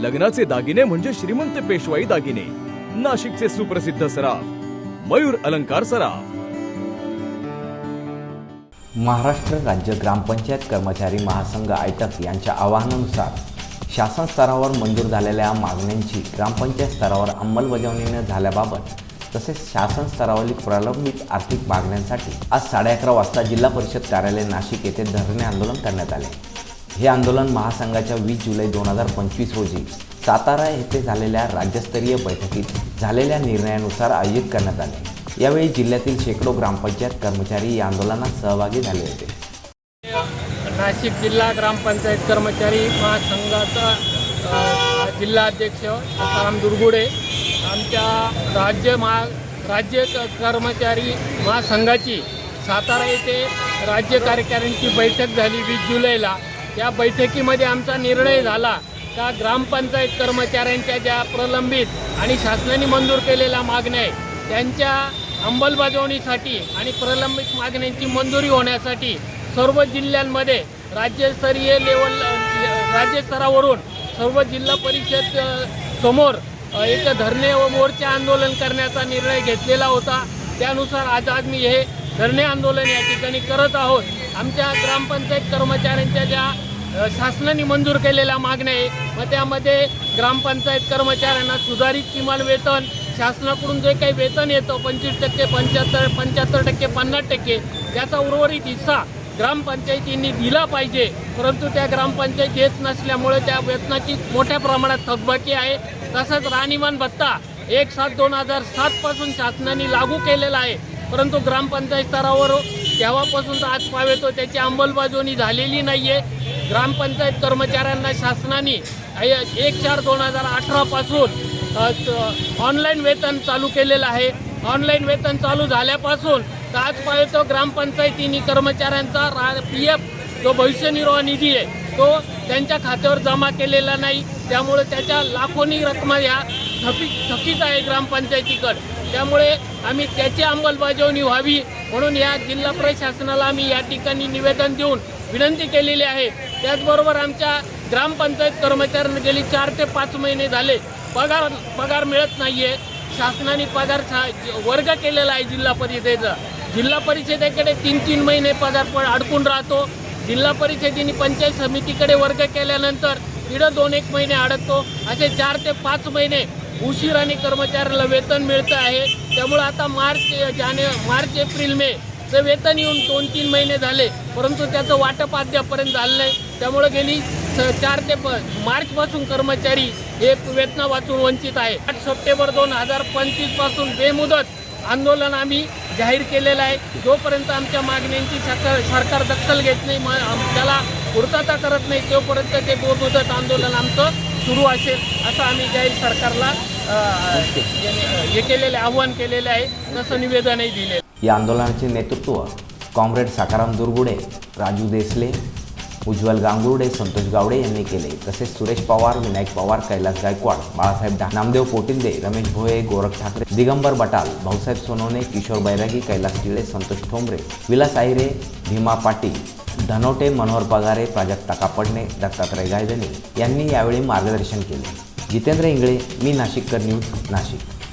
लग्नाचे दागिने म्हणजे श्रीमंत पेशवाई दागिने. नाशिकचे सुप्रसिद्ध सराफ मयूर अलंकार सराफ. महाराष्ट्र राज्य ग्रामपंचायत कर्मचारी महासंघ आयटक यांच्या आवाहनानुसार शासन स्तरावर मंजूर झालेल्या मागण्यांची ग्रामपंचायत स्तरावर अंमलबजावणी न झाल्याबाबत तसेच शासन स्तरावरील प्रलंबित आर्थिक मागण्यांसाठी आज साडे अकरा वाजता जिल्हा परिषद कार्यालय नाशिक येथे धरणे आंदोलन करण्यात आले. हे आंदोलन महासंघाच्या वीस जुलै दोन हजार पंचवीस रोजी सातारा येथे झालेल्या राज्यस्तरीय बैठकीत झालेल्या निर्णयानुसार आयोजित करण्यात आले. यावेळी जिल्ह्यातील शेकडो ग्रामपंचायत कर्मचारी या आंदोलनात सहभागी झाले होते. नाशिक जिल्हा ग्रामपंचायत कर्मचारी महासंघाचा जिल्हाध्यक्ष सखाराम दुर्गुडे आमच्या राज्य महा राज्य कर्मचारी महासंघाची सातारा येथे राज्य कार्यकारिणीची बैठक झाली वीस जुलैला. त्या बैठकीमध्ये आमचा निर्णय झाला का ग्रामपंचायत कर्मचाऱ्यांच्या ज्या प्रलंबित आणि शासनाने मंजूर केलेल्या मागण्या आहेत त्यांच्या अंमलबजावणीसाठी आणि प्रलंबित मागण्यांची मंजुरी होण्यासाठी सर्व जिल्ह्यांमध्ये राज्यस्तरीय लेवल राज्यस्तरावरून सर्व जिल्हा परिषद समोर एक धरणे व मोर्चे आंदोलन करण्याचा निर्णय घेतलेला होता. त्यानुसार आज आज मी हे धरणे आंदोलन या ठिकाणी करत आहोत. आमच्या ग्रामपंचायत कर्मचाऱ्यांच्या ज्या शासनाने मंजूर केलेल्या मागण्या आहे मग त्यामध्ये ग्रामपंचायत कर्मचाऱ्यांना सुधारित किमान वेतन शासनाकडून जे काही वेतन येतं पंचवीस टक्के पंच्याहत्तर पंच्याहत्तर टक्के पन्नास टक्के त्याचा उर्वरित हिस्सा ग्रामपंचायतींनी दिला पाहिजे. परंतु त्या ग्रामपंचायत येत नसल्यामुळे त्या वेतनाची मोठ्या प्रमाणात थकबाकी आहे. तसंच राहणीमान भत्ता एक सात दोन हजार सातपासून शासनाने लागू केलेला आहे. परंतु ग्रामपंचायत स्तरावर तेव्हापासून तर आज पावेतो त्याची अंमलबजावणी झालेली नाही आहे ग्रामपंचायत कर्मचाऱ्यांना शासनाने एक चार दोन हजार अठरापासून ऑनलाईन वेतन चालू केलेलं आहे. ऑनलाईन वेतन चालू झाल्यापासून तर आज पावेतो ग्रामपंचायतीने कर्मचाऱ्यांचा रा पी एफ जो भविष्य निर्वाह निधी आहे तो त्यांच्या खात्यावर जमा केलेला नाही. त्यामुळे त्याच्या लाखोनी रकमा ह्या थकी थकीत आहे ग्रामपंचायतीकडे. त्यामुळे आम्ही त्याची अंमलबजावणी व्हावी. म्हणून या जिल्हा प्रशासनाला आम्ही या ठिकाणी निवेदन देऊन विनंती केलेली आहे. त्याचबरोबर आमच्या ग्रामपंचायत कर्मचाऱ्यांना गेली चार ते पाच महिने झाले. पगार पगार मिळत नाही आहे शासनाने पगार सा- वर्ग केलेला आहे जिल्हा परिषदेचा. जिल्हा परिषदेकडे तीन तीन महिने पगार पण अडकून राहतो. जिल्हा परिषदेने पंचायत समितीकडे वर्ग केल्यानंतर तिथं दोन एक महिने अडकतो. असे चार ते पाच महिने उशिराने कर्मचाऱ्याला वेतन मिळतं आहे. त्यामुळं आता मार्च जाने मार्च एप्रिल मे ते वेतन येऊन दोन तीन महिने झाले. परंतु त्याचं वाटप अद्यापर्यंत झालं नाही. त्यामुळं गेली स- चार ते प मार्चपासून कर्मचारी हे वेतना वाचून वंचित आहे. आठ सप्टेंबर दोन हजार पंचवीसपासून बेमुदत आंदोलन आम्ही जाहीर केलेलं आहे. जोपर्यंत आमच्या मागण्यांची सरकार सरकार दखल घेत नाही म- आम- त्याला पूर्तता करत नाही तोपर्यंत ते बेमुदत आंदोलन आमचं सुरू असेल असं आम्ही जाहीर सरकारला हे केलेले आव्हान केलेले आहे तसं निवेदनही दिले या आंदोलनाचे नेतृत्व कॉम्रेड साकाराम दुर्गुडे राजू देसले उज्ज्वल गांगुर्डे संतोष गावडे यांनी केले. तसेच सुरेश पवार विनायक पवार कैलास गायकवाड बाळासाहेब नामदेव पोटिंदे रमेश भोये गोरख ठाकरे दिगंबर बटाल भाऊसाहेब सोनवणे किशोर बैरागी कैलास टिळे संतोष ठोंबरे विलास आहिरे भीमा पाटील धनोटे मनोहर पगारे प्राजक्ता कापडणे दत्तात्रय गायधनी यांनी यावेळी मार्गदर्शन केले. जितेंद्र इंगळे मी नाशिककर न्यूज नाशिक.